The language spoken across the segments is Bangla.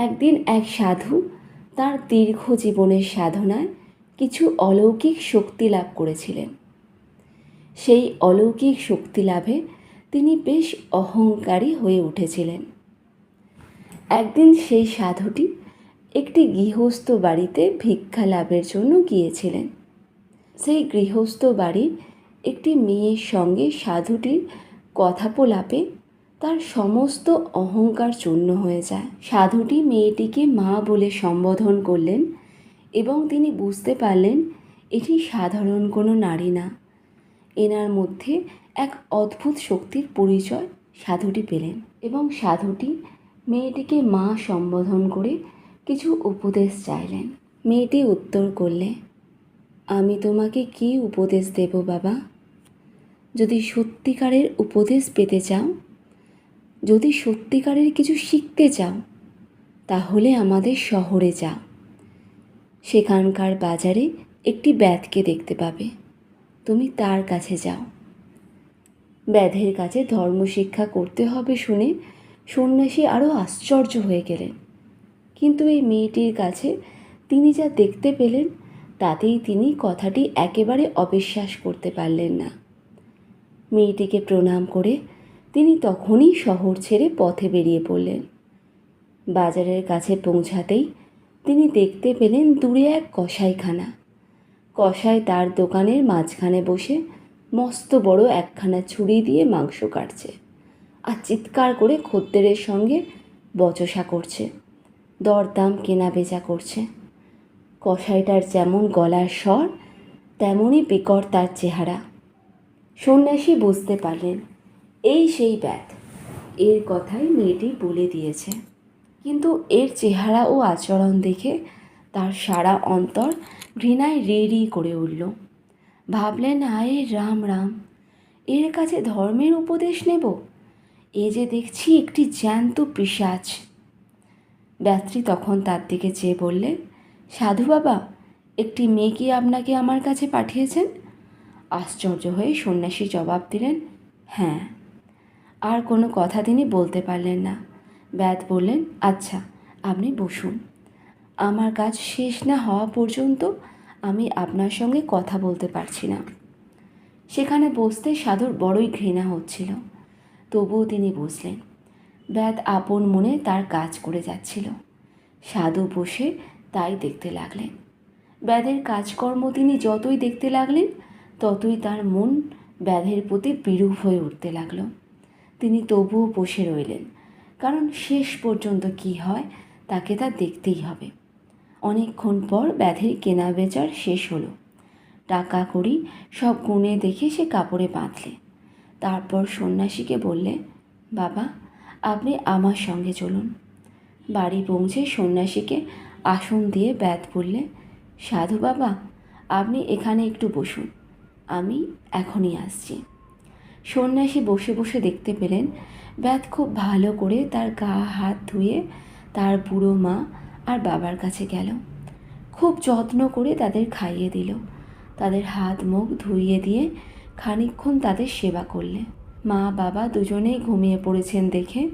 একদিন এক সাধু তার দীর্ঘ জীবনের সাধনায় কিছু অলৌকিক শক্তি লাভ করেছিলেন। সেই অলৌকিক শক্তি লাভে তিনি বেশ অহংকারী হয়ে উঠেছিলেন। একদিন সেই সাধুটি একটি গৃহস্থ বাড়িতে ভিক্ষা লাভের জন্য গিয়েছিলেন। সেই গৃহস্থ বাড়ির একটি মেয়ের সঙ্গে সাধুটির কথাপোলাপে তার সমস্ত অহংকার চূর্ণ হয়ে যায়। সাধুটি মেয়েটিকে মা বলে সম্বোধন করলেন এবং তিনি বুঝতে পারলেন এটি সাধারণ কোনো নারী না। এনার মধ্যে এক অদ্ভুত শক্তির পরিচয় সাধুটি পেলেন এবং সাধুটি মেয়েটিকে মা সম্বোধন করে কিছু উপদেশ চাইলেন। মেয়েটি উত্তর করলে, আমি তোমাকে কি উপদেশ দেব বাবা? যদি সত্যিকারের উপদেশ পেতে চাও যদি সত্যিকারের কিছু শিখতে চাও, তাহলে আমাদের শহরে যাও সেখানকার বাজারে একটি ব্যাধকে দেখতে পাবে। তুমি তার কাছে যাও। ব্যাধের কাছে ধর্মশিক্ষা করতে হবে শুনে সন্ন্যাসী আরও আশ্চর্য হয়ে গেলেন। কিন্তু এই মেয়েটির কাছে তিনি যা দেখতে পেলেন, তাতেই তিনি কথাটি একেবারে অবিশ্বাস করতে পারলেন না। মেয়েটিকে প্রণাম করে তিনি তখনই শহর ছেড়ে পথে বেরিয়ে পড়লেন। বাজারের কাছে পৌঁছাতেই তিনি দেখতে পেলেন দূরে এক কসাইখানা। কসাই তার দোকানের মাঝখানে বসে মস্ত বড় একখানা ছুরি দিয়ে মাংস কাটছে আর চিৎকার করে খদ্দেরের সঙ্গে বচসা করছে, দরদাম কেনা বেচা করছে। কসাইটার যেমন গলার স্বর, তেমনই বিকট তার চেহারা। সন্ন্যাসী বুঝতে পারলেন এই সেই ব্যাথ এর কথাই মেয়েটি বলে দিয়েছে। কিন্তু এর চেহারা ও আচরণ দেখে তার সারা অন্তর ঘৃণায় রি রি করে উঠল। ভাবলেন, আয়ে রাম রাম, এর কাছে ধর্মের উপদেশ নেব? এ যে দেখছি একটি জ্যান্ত পিসাচ ব্যাত্রী তখন তার দিকে চেয়ে বললে, সাধু বাবা, একটি মেয়ে কি আপনাকে আমার কাছে পাঠিয়েছেন? আশ্চর্য হয়ে সন্ন্যাসী জবাব দিলেন হ্যাঁ। আর কোনো কথা তিনি বলতে পারলেন না। ব্যাত বললেন আচ্ছা আপনি বসুন। আমার কাজ শেষ না হওয়া পর্যন্ত আমি আপনার সঙ্গে কথা বলতে পারছি না। সেখানে বসতে সাধুর বড়ই ঘৃণা হচ্ছিল। তবুও তিনি বুঝলেন ব্যাত আপন মনে তার কাজ করে যাচ্ছিল। সাধু বসে তাই দেখতে লাগলেন। ব্যাধের কাজকর্ম তিনি যতই দেখতে লাগলেন, ততই তার মন ব্যাধের প্রতি বিরূপ হয়ে উঠতে লাগল। তিনি তবুও বসে রইলেন, কারণ শেষ পর্যন্ত কি হয় তাকে তা দেখতেই হবে। অনেকক্ষণ পর ব্যাধের কেনা বেচার শেষ হলো। টাকা করি সব গুনে দেখে সে কাপড়ে বাঁধলে। তারপর সন্ন্যাসীকে বললে, বাবা, আপনি আমার সঙ্গে চলুন। বাড়ি পৌঁছে সন্ন্যাসীকে আসন দিয়ে ব্যাধ বললে, সাধু বাবা, আপনি এখানে একটু বসুন। আমি এখনই আসছি। সন্ন্যাসী বসে বসে দেখতে পেলেন ব্যাথ খুব ভালো করে তার গা হাত ধুয়ে তার বুড়ো মা আর বাবার কাছে গেল। খুব যত্ন করে তাদের খাইয়ে দিল। তাদের হাত মুখ ধুইয়ে দিয়ে খানিকক্ষণ তাদের সেবা করলে মা বাবা দুজনেই ঘুমিয়ে পড়েছেন দেখে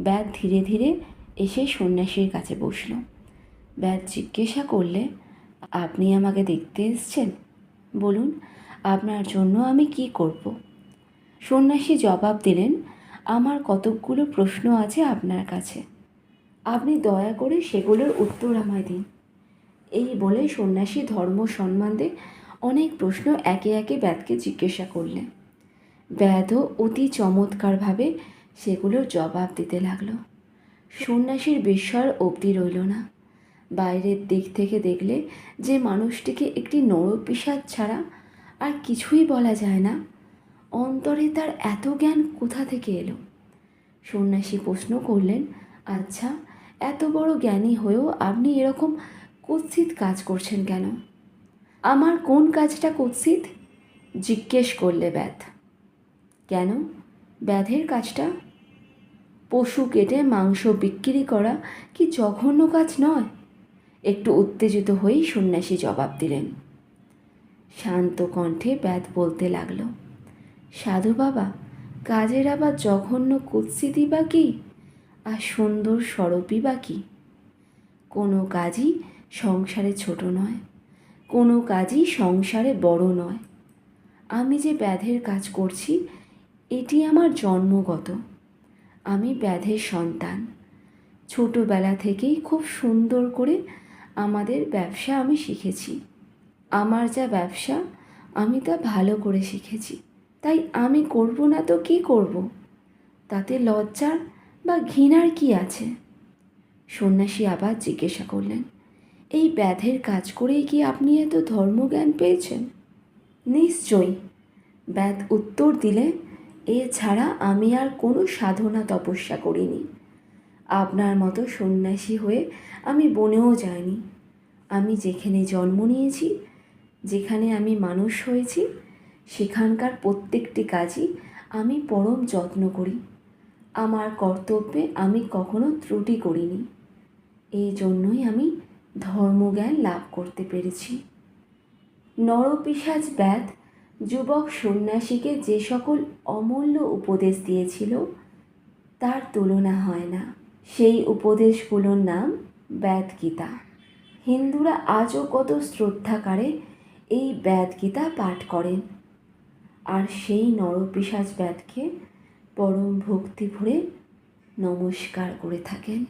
ব্যাত ধীরে ধীরে এসে সন্ন্যাসীর কাছে বসল। ব্যাথ জিজ্ঞাসা করলে, আপনি আমাকে দেখতে এসছেন? বলুন, আপনার জন্য আমি কি করব? সন্ন্যাসী জবাব দিলেন, আমার কতকগুলো প্রশ্ন আছে আপনার কাছে। আপনি দয়া করে সেগুলোর উত্তর আমায় দিন। এই বলে সন্ন্যাসী ধর্ম সম্বন্ধে অনেক প্রশ্ন একে একে ব্যাধকে জিজ্ঞাসা করলেন। ব্যাধও অতি চমৎকারভাবে সেগুলোর জবাব দিতে লাগল। সন্ন্যাসীর বিস্ময় অবধি রইল না। বাইরের দিক থেকে দেখলে যে মানুষটিকে একটি নরপিসাদ ছাড়া আর কিছুই বলা যায় না। অন্তরে তার এত জ্ঞান কোথা থেকে এলো? সন্ন্যাসী প্রশ্ন করলেন আচ্ছা এত বড় জ্ঞানী হয়েও আপনি এরকম কুৎসিত কাজ করছেন কেন? আমার কোন কাজটা কুৎসিত? জিজ্ঞেস করলে ব্যাধ। কেন? ব্যাধের কাজটা? পশু কেটে মাংস বিক্রি করা কি জঘন্য কাজ নয়? একটু উত্তেজিত হয়েই সন্ন্যাসী জবাব দিলেন। শান্ত কণ্ঠে ব্যাধ বলতে লাগল সাধু বাবা, কাজের আবার জঘন্য কুৎসিতই বা কি? আর সুন্দর সরপই বা কি? কোনো কাজই সংসারে ছোট নয়, কোনো কাজই সংসারে বড় নয়। আমি যে ব্যাধের কাজ করছি, এটি আমার জন্মগত। আমি ব্যাধের সন্তান। ছোটোবেলা থেকেই খুব সুন্দর করে আমাদের ব্যবসা আমি শিখেছি। আমার যা ব্যবসা, আমি তা ভালো করে শিখেছি। তাই আমি করব না তো কী করব? তাতে লজ্জার বা ঘৃণার কি আছে? সন্ন্যাসী আবার জিজ্ঞাসা করলেন, এই ব্যাধের কাজ করেই কি আপনি এত ধর্মজ্ঞান পেয়েছেন? নিশ্চয়ই। ব্যাধ উত্তর দিলে এছাড়া আমি আর কোনো সাধনা তপস্যা করিনি। আপনার মতো সন্ন্যাসী হয়ে আমি বনেও যাইনি। আমি যেখানে জন্ম নিয়েছি, যেখানে আমি মানুষ হয়েছি সেখানকার প্রত্যেকটি কাজই আমি পরম যত্ন করি। আমার কর্তব্যে আমি কখনো ত্রুটি করিনি। এই জন্যই আমি ধর্মজ্ঞান লাভ করতে পেরেছি। নরপিসাজ ব্যাধ যুবক সন্ন্যাসীকে যে সকল অমূল্য উপদেশ দিয়েছিল, তার তুলনা হয় না। সেই উপদেশগুলোর নাম ব্যাদ গীতা হিন্দুরা আজও কত শ্রদ্ধাকারে এই ব্যাদ গীতা পাঠ করেন। আর সেই নরপিসাজ ব্যাধকে পরম ভক্তি ভরে নমস্কার করে থাকেন।